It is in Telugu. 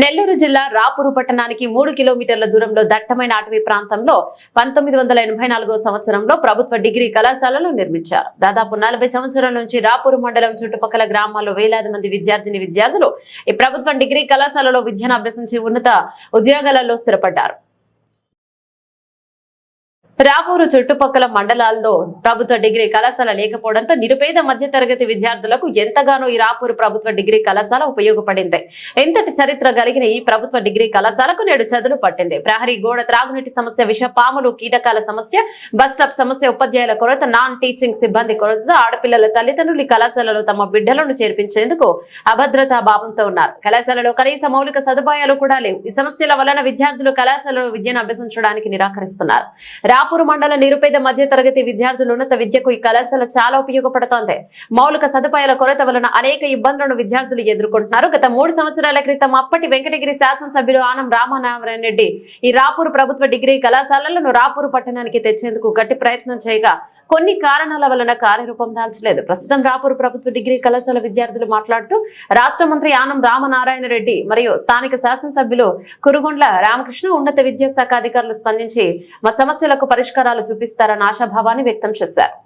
నెల్లూరు జిల్లా రాపూరు పట్టణానికి మూడు కిలోమీటర్ల దూరంలో దట్టమైన అటవీ ప్రాంతంలో పంతొమ్మిది వందల ఎనభై నాలుగో సంవత్సరంలో ప్రభుత్వ డిగ్రీ కళాశాలను నిర్మించారు. దాదాపు నలభై సంవత్సరాల నుంచి రాపూరు మండలం చుట్టుపక్కల గ్రామాల్లో వేలాది మంది విద్యార్థిని విద్యార్థులు ఈ ప్రభుత్వ డిగ్రీ కళాశాలలో విద్యను అభ్యసించి ఉన్నత ఉద్యోగాలలో స్థిరపడ్డారు. రాపూరు చుట్టుపక్కల మండలాల్లో ప్రభుత్వ డిగ్రీ కళాశాల లేకపోవడంతో నిరుపేద మధ్యతరగతి విద్యార్థులకు ఎంతగానో ఈ రాపూరు ప్రభుత్వ డిగ్రీ కళాశాల ఉపయోగపడింది. ఎంతటి చరిత్ర కలిగిన ఈ ప్రభుత్వ డిగ్రీ కళాశాలకు నేడు చదువు పట్టింది. ప్రహరీ గోడ త్రాగునీటి సమస్య విష పాములు కీటకాల సమస్య బస్ స్టాప్ సమస్య ఉపాధ్యాయుల కొరత నాన్ టీచింగ్ సిబ్బంది కొరత ఆడపిల్లల తల్లిదండ్రులు ఈ కళాశాలలో తమ బిడ్డలను చేర్పించేందుకు అభద్రతా భావంతో ఉన్నారు. కళాశాలలో కనీస మౌలిక సదుపాయాలు కూడా లేవు. ఈ సమస్యల వలన విద్యార్థులు కళాశాలలో విద్యను అభ్యసించడానికి నిరాకరిస్తున్నారు. రాపూర్ మండల నిరుపేద మధ్య తరగతి విద్యార్థులు ఉన్నత విద్యకు ఈ కళాశాల చాలా ఉపయోగపడుతోంది. మౌలిక సదుపాయాల కొరత వలన అనేక ఇబ్బందులను విద్యార్థులు ఎదుర్కొంటున్నారు. గత మూడు సంవత్సరాల క్రితం అప్పటి వెంకటగిరి శాసనసభ్యులు ఆనం రామనారాయణ రెడ్డి ఈ రాపూర్ ప్రభుత్వ డిగ్రీ కళాశాలలను రాపూరు పట్టణానికి తెచ్చేందుకు గట్టి ప్రయత్నం చేయగా కొన్ని కారణాల వలన కార్యరూపం దాల్చలేదు. ప్రస్తుతం రాపూరు ప్రభుత్వ డిగ్రీ కళాశాల విద్యార్థులు మాట్లాడుతూ రాష్ట్ర మంత్రి ఆనం రామనారాయణ రెడ్డి మరియు స్థానిక శాసనసభ్యులు కురుగొండ్ల రామకృష్ణ ఉన్నత విద్యాశాఖ అధికారులు స్పందించి మా సమస్యలకు పరిష్కారాలు చూపిస్తారన్న ఆశాభావాన్ని వ్యక్తం చేశారు.